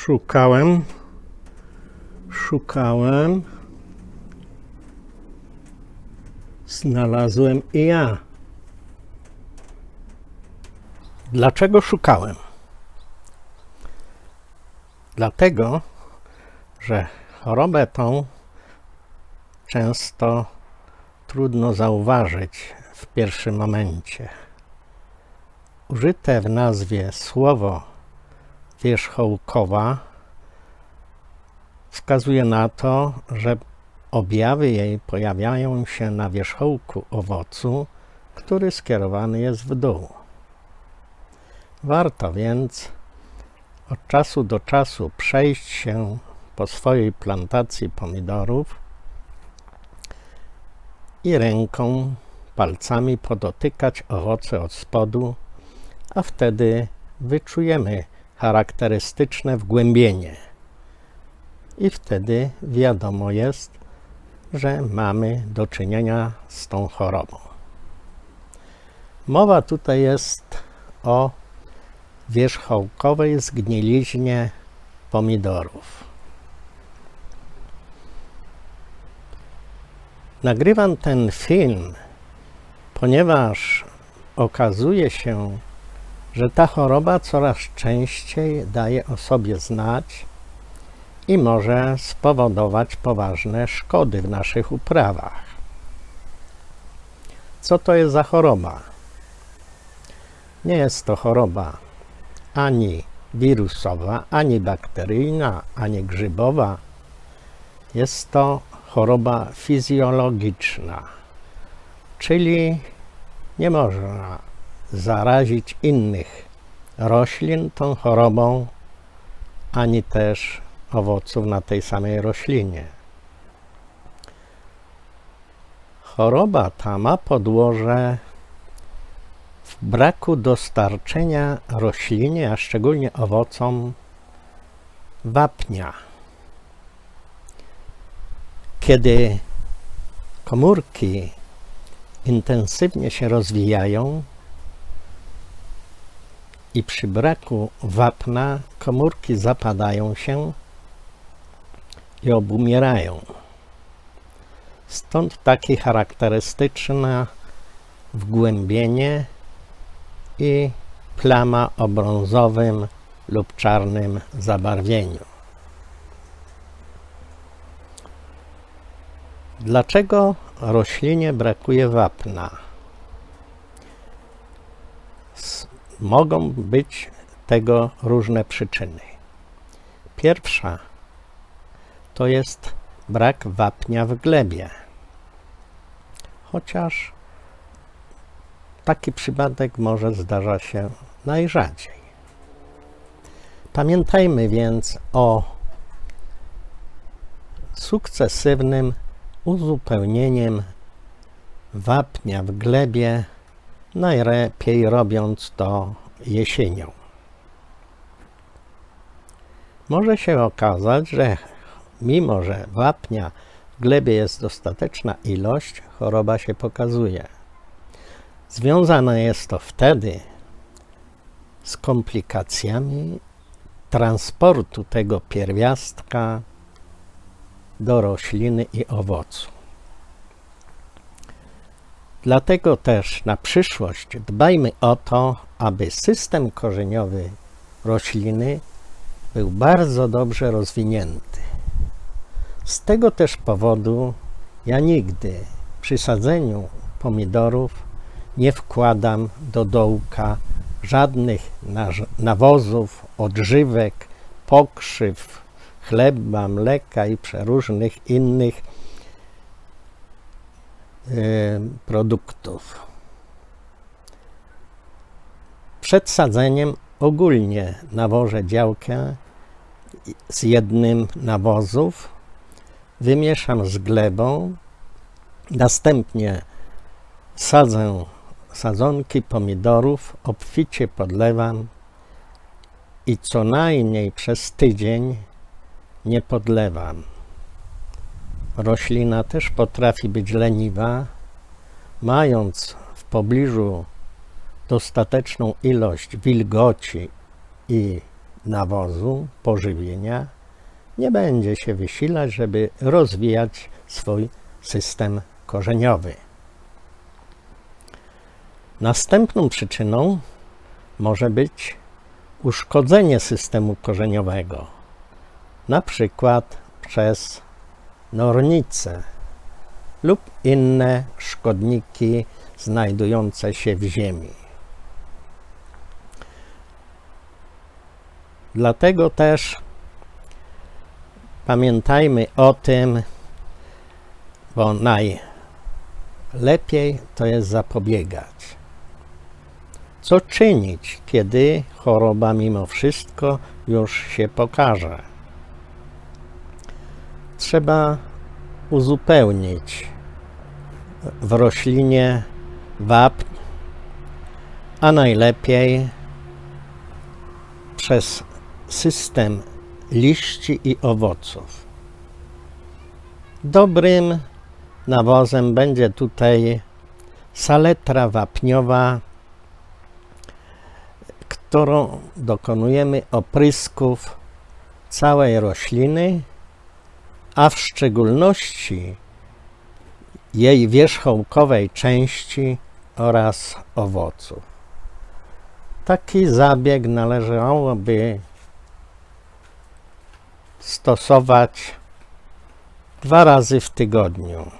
Szukałem, szukałem, znalazłem i ja. Dlaczego szukałem? Dlatego, że chorobę tą często trudno zauważyć w pierwszym momencie. Użyte w nazwie słowo wierzchołkowa wskazuje na to, że objawy jej pojawiają się na wierzchołku owocu, który skierowany jest w dół. Warto więc od czasu do czasu przejść się po swojej plantacji pomidorów i ręką, palcami podotykać owoce od spodu, a wtedy wyczujemy charakterystyczne wgłębienie. I wtedy wiadomo jest, że mamy do czynienia z tą chorobą. Mowa tutaj jest o wierzchołkowej zgniliźnie pomidorów. Nagrywam ten film, ponieważ okazuje się, że ta choroba coraz częściej daje o sobie znać i może spowodować poważne szkody w naszych uprawach. Co to jest za choroba? Nie jest to choroba ani wirusowa, ani bakteryjna, ani grzybowa. Jest to choroba fizjologiczna, czyli nie można zarazić innych roślin tą chorobą, ani też owoców na tej samej roślinie. Choroba ta ma podłoże w braku dostarczenia roślinie, a szczególnie owocom, wapnia. Kiedy komórki intensywnie się rozwijają i przy braku wapna komórki zapadają się i obumierają. Stąd takie charakterystyczne wgłębienie i plama o brązowym lub czarnym zabarwieniu. Dlaczego roślinie brakuje wapna? Mogą być tego różne przyczyny. Pierwsza to jest brak wapnia w glebie. Chociaż taki przypadek może zdarza się najrzadziej. Pamiętajmy więc o sukcesywnym uzupełnieniem wapnia w glebie, najlepiej robiąc to jesienią. Może się okazać, że mimo, że wapnia w glebie jest dostateczna ilość, choroba się pokazuje. Związane jest to wtedy z komplikacjami transportu tego pierwiastka do rośliny i owocu. Dlatego też na przyszłość dbajmy o to, aby system korzeniowy rośliny był bardzo dobrze rozwinięty. Z tego też powodu ja nigdy przy sadzeniu pomidorów nie wkładam do dołka żadnych nawozów, odżywek, pokrzyw, chleba, mleka i przeróżnych innych produktów. Przed sadzeniem ogólnie nawożę działkę z jednym nawozów, wymieszam z glebą, następnie sadzę sadzonki pomidorów, obficie podlewam i co najmniej przez tydzień nie podlewam. Roślina też potrafi być leniwa, mając w pobliżu dostateczną ilość wilgoci i nawozu, pożywienia, nie będzie się wysilać, żeby rozwijać swój system korzeniowy. Następną przyczyną może być uszkodzenie systemu korzeniowego, na przykład przez nornice lub inne szkodniki znajdujące się w ziemi. Dlatego też pamiętajmy o tym, bo najlepiej to jest zapobiegać. Co czynić, kiedy choroba mimo wszystko już się pokaże? Trzeba uzupełnić w roślinie wapń, a najlepiej przez system liści i owoców. Dobrym nawozem będzie tutaj saletra wapniowa, którą dokonujemy oprysków całej rośliny, a w szczególności jej wierzchołkowej części oraz owoców. Taki zabieg należałoby stosować dwa razy w tygodniu.